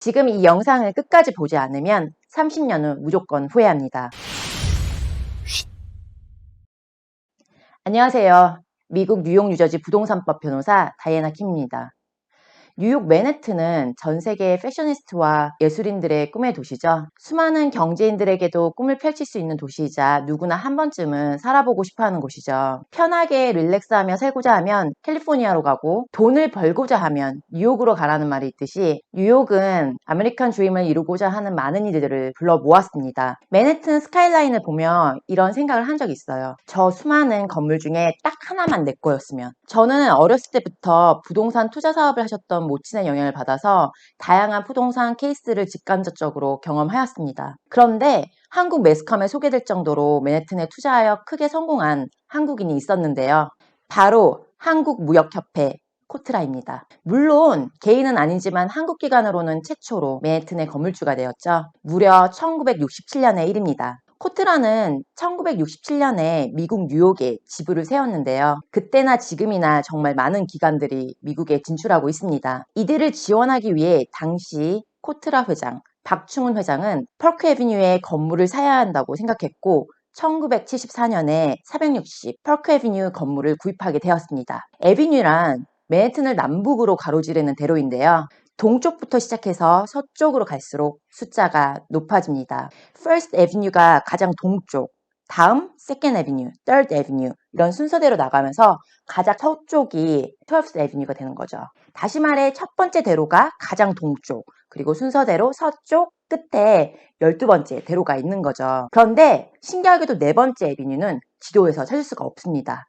지금 이 영상을 끝까지 보지 않으면 30년은 무조건 후회합니다. 안녕하세요. 미국 뉴욕 유저지 부동산법 변호사 다이애나 킴입니다. 뉴욕 맨해튼은 전 세계의 패셔니스트와 예술인들의 꿈의 도시죠. 수많은 경제인들에게도 꿈을 펼칠 수 있는 도시이자 누구나 한 번쯤은 살아보고 싶어 하는 곳이죠. 편하게 릴렉스하며 살고자 하면 캘리포니아로 가고 돈을 벌고자 하면 뉴욕으로 가라는 말이 있듯이 뉴욕은 아메리칸 주임을 이루고자 하는 많은 이들을 불러 모았습니다. 맨해튼 스카이라인을 보며 이런 생각을 한 적이 있어요. 저 수많은 건물 중에 딱 하나만 내 거였으면. 저는 어렸을 때부터 부동산 투자 사업을 하셨던 모친의 영향을 받아서 다양한 부동산 케이스를 직간접적으로 경험하였습니다. 그런데 한국 매스컴에 소개될 정도로 맨해튼에 투자하여 크게 성공한 한국인이 있었는데요. 바로 한국무역협회 코트라입니다. 물론 개인은 아니지만 한국 기관으로는 최초로 맨해튼의 건물주가 되었죠. 무려 1967년의 일입니다. 코트라는 1967년에 미국 뉴욕에 지부를 세웠는데요. 그때나 지금이나 정말 많은 기관들이 미국에 진출하고 있습니다. 이들을 지원하기 위해 당시 코트라 회장, 박충훈 회장은 펄크 에비뉴에 건물을 사야 한다고 생각했고 1974년에 460 펄크 에비뉴 건물을 구입하게 되었습니다. 에비뉴란 맨해튼을 남북으로 가로지르는 대로인데요. 동쪽부터 시작해서 서쪽으로 갈수록 숫자가 높아집니다. First Avenue가 가장 동쪽, 다음 Second Avenue, Third Avenue 이런 순서대로 나가면서 가장 서쪽이 12th Avenue가 되는 거죠. 다시 말해 첫 번째 대로가 가장 동쪽, 그리고 순서대로 서쪽 끝에 12번째 대로가 있는 거죠. 그런데 신기하게도 네 번째 에비뉴는 지도에서 찾을 수가 없습니다.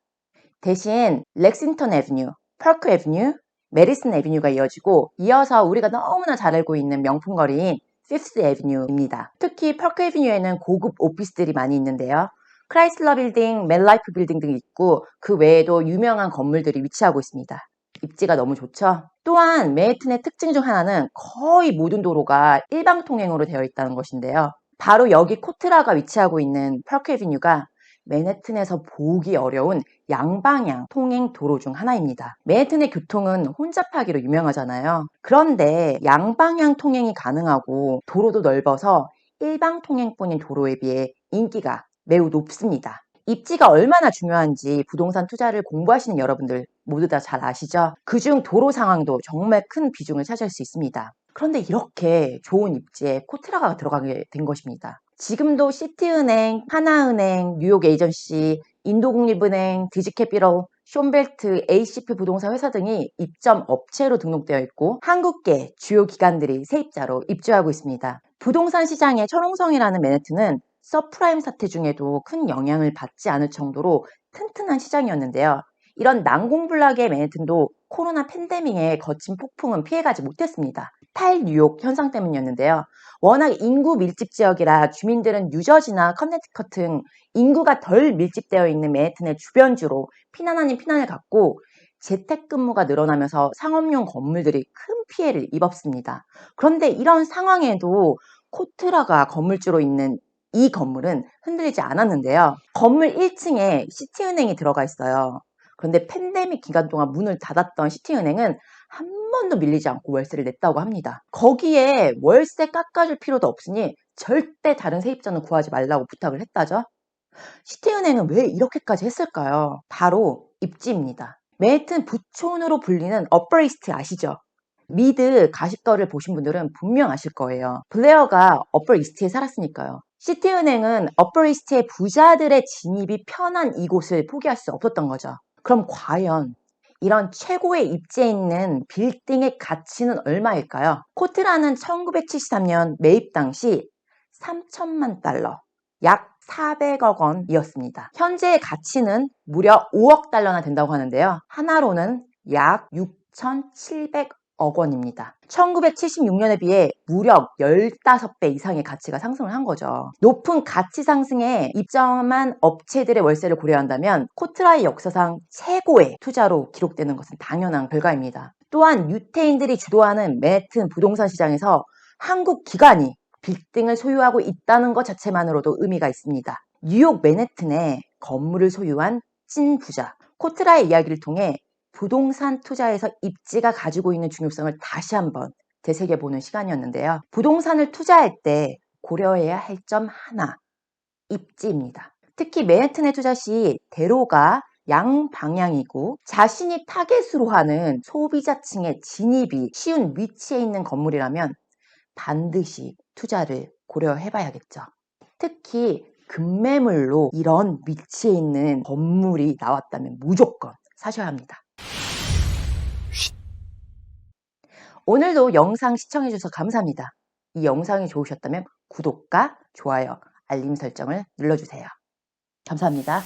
대신 렉싱턴 에비뉴, 펄크 에비뉴, 메리슨 에비뉴가 이어지고 이어서 우리가 너무나 잘 알고 있는 명품 거리인 피프스 에비뉴입니다. 특히 펄크 에비뉴에는 고급 오피스들이 많이 있는데요. 크라이슬러 빌딩, 멜라이프 빌딩 등이 있고 그 외에도 유명한 건물들이 위치하고 있습니다. 입지가 너무 좋죠? 또한 맨해튼의 특징 중 하나는 거의 모든 도로가 일방 통행으로 되어 있다는 것인데요. 바로 여기 코트라가 위치하고 있는 펄크 에비뉴가 맨해튼에서 보기 어려운 양방향 통행 도로 중 하나입니다. 맨해튼의 교통은 혼잡하기로 유명하잖아요. 그런데 양방향 통행이 가능하고 도로도 넓어서 일방 통행뿐인 도로에 비해 인기가 매우 높습니다. 입지가 얼마나 중요한지 부동산 투자를 공부하시는 여러분들 모두 다 잘 아시죠? 그중 도로 상황도 정말 큰 비중을 차지할 수 있습니다. 그런데 이렇게 좋은 입지에 코트라가 들어가게 된 것입니다. 지금도 시티은행, 하나은행, 뉴욕 에이전시, 인도국립은행, 디지캐피럴, 쇼벨트, ACP 부동산 회사 등이 입점 업체로 등록되어 있고 한국계 주요 기관들이 세입자로 입주하고 있습니다. 부동산 시장의 철옹성이라는 맨해튼은 서프라임 사태 중에도 큰 영향을 받지 않을 정도로 튼튼한 시장이었는데요. 이런 난공불락의 맨해튼도 코로나 팬데믹의 거친 폭풍은 피해가지 못했습니다. 탈뉴욕 현상 때문이었는데요. 워낙 인구 밀집 지역이라 주민들은 뉴저지나 커네티컷 등 인구가 덜 밀집되어 있는 맨해튼의 주변주로 피난 아닌 피난을 갖고 재택근무가 늘어나면서 상업용 건물들이 큰 피해를 입었습니다. 그런데 이런 상황에도 코트라가 건물주로 있는 이 건물은 흔들리지 않았는데요. 건물 1층에 시티은행이 들어가 있어요. 그런데 팬데믹 기간 동안 문을 닫았던 시티은행은 한 번도 밀리지 않고 월세를 냈다고 합니다. 거기에 월세 깎아줄 필요도 없으니 절대 다른 세입자는 구하지 말라고 부탁을 했다죠. 시티은행은 왜 이렇게까지 했을까요? 바로 입지입니다. 맨해튼 부촌으로 불리는 어퍼이스트 아시죠? 미드 가십거를 보신 분들은 분명 아실 거예요. 블레어가 어퍼이스트에 살았으니까요. 시티은행은 어퍼이스트의 부자들의 진입이 편한 이곳을 포기할 수 없었던 거죠. 그럼 과연 이런 최고의 입지에 있는 빌딩의 가치는 얼마일까요? 코트라는 1973년 매입 당시 3천만 달러, 약 400억 원이었습니다. 현재의 가치는 무려 5억 달러나 된다고 하는데요. 하나로는 약 6,700 억 원입니다. 1976년에 비해 무려 15배 이상의 가치가 상승을 한 거죠. 높은 가치 상승에 입점한 업체들의 월세를 고려한다면 코트라의 역사상 최고의 투자로 기록되는 것은 당연한 결과입니다. 또한 유태인들이 주도하는 맨해튼 부동산 시장에서 한국 기관이 빌딩을 소유하고 있다는 것 자체만으로도 의미가 있습니다. 뉴욕 맨해튼에 건물을 소유한 찐 부자 코트라의 이야기를 통해 부동산 투자에서 입지가 가지고 있는 중요성을 다시 한번 되새겨보는 시간이었는데요. 부동산을 투자할 때 고려해야 할 점 하나, 입지입니다. 특히 맨해튼에 투자 시 대로가 양방향이고 자신이 타겟으로 하는 소비자층의 진입이 쉬운 위치에 있는 건물이라면 반드시 투자를 고려해 봐야겠죠. 특히 급매물로 이런 위치에 있는 건물이 나왔다면 무조건 사셔야 합니다. 오늘도 영상 시청해주셔서 감사합니다. 이 영상이 좋으셨다면 구독과 좋아요, 알림 설정을 눌러주세요. 감사합니다.